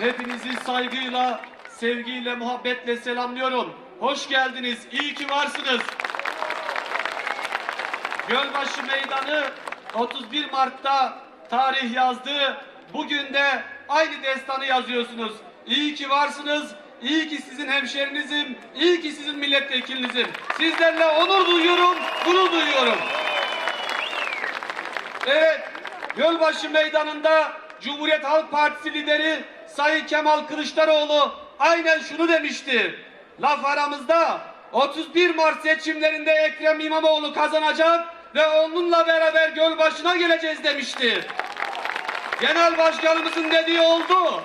Hepinizi saygıyla, sevgiyle, muhabbetle selamlıyorum. Hoş geldiniz. İyi ki varsınız. Gölbaşı Meydanı 31 Mart'ta tarih yazdı. Bugün de aynı destanı yazıyorsunuz. İyi ki varsınız. İyi ki sizin hemşerinizim. İyi ki sizin milletvekilinizim. Sizlerle onur duyuyorum, gurur duyuyorum. Evet, Gölbaşı Meydanı'nda Cumhuriyet Halk Partisi lideri Sayın Kemal Kılıçdaroğlu aynen şunu demişti. Laf aramızda 31 Mart seçimlerinde Ekrem İmamoğlu kazanacak ve onunla beraber Gölbaşı'na geleceğiz demişti. Genel Başkanımızın dediği oldu.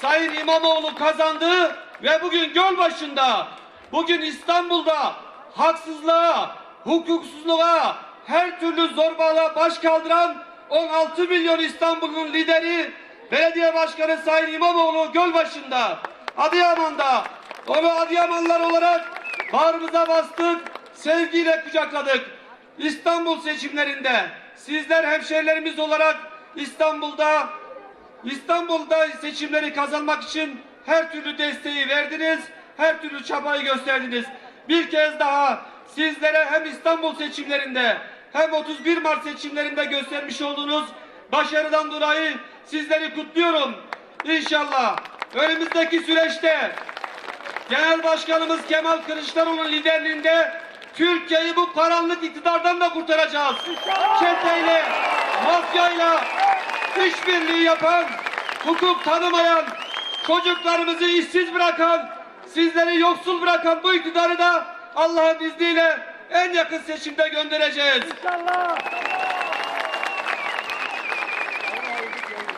Sayın İmamoğlu kazandı ve bugün Gölbaşı'nda, bugün İstanbul'da haksızlığa, hukuksuzluğa, her türlü zorbalığa baş kaldıran 16 milyon İstanbul'un lideri Belediye Başkanı Sayın İmamoğlu Gölbaşı'nda, Adıyaman'da, onu Adıyamanlılar olarak bağrımıza bastık, sevgiyle kucakladık. İstanbul seçimlerinde sizler hemşehrilerimiz olarak İstanbul'da İstanbul'da seçimleri kazanmak için her türlü desteği verdiniz, her türlü çabayı gösterdiniz. Bir kez daha sizlere hem İstanbul seçimlerinde hem 31 Mart seçimlerinde göstermiş olduğunuz başarıdan dolayı sizleri kutluyorum. İnşallah önümüzdeki süreçte Genel Başkanımız Kemal Kılıçdaroğlu'nun liderliğinde Türkiye'yi bu karanlık iktidardan da kurtaracağız. Çeteyle, mafyayla işbirliği yapan, hukuk tanımayan, çocuklarımızı işsiz bırakan, sizleri yoksul bırakan bu iktidarı da Allah'ın izniyle en yakın seçimde göndereceğiz.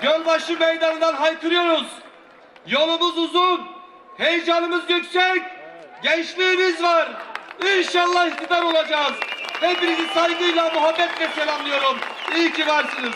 Gölbaşı meydanından haykırıyoruz. Yolumuz uzun, heyecanımız yüksek, gençliğimiz var. İnşallah iktidar olacağız. Hepinizi saygıyla, muhabbetle selamlıyorum. İyi ki varsınız.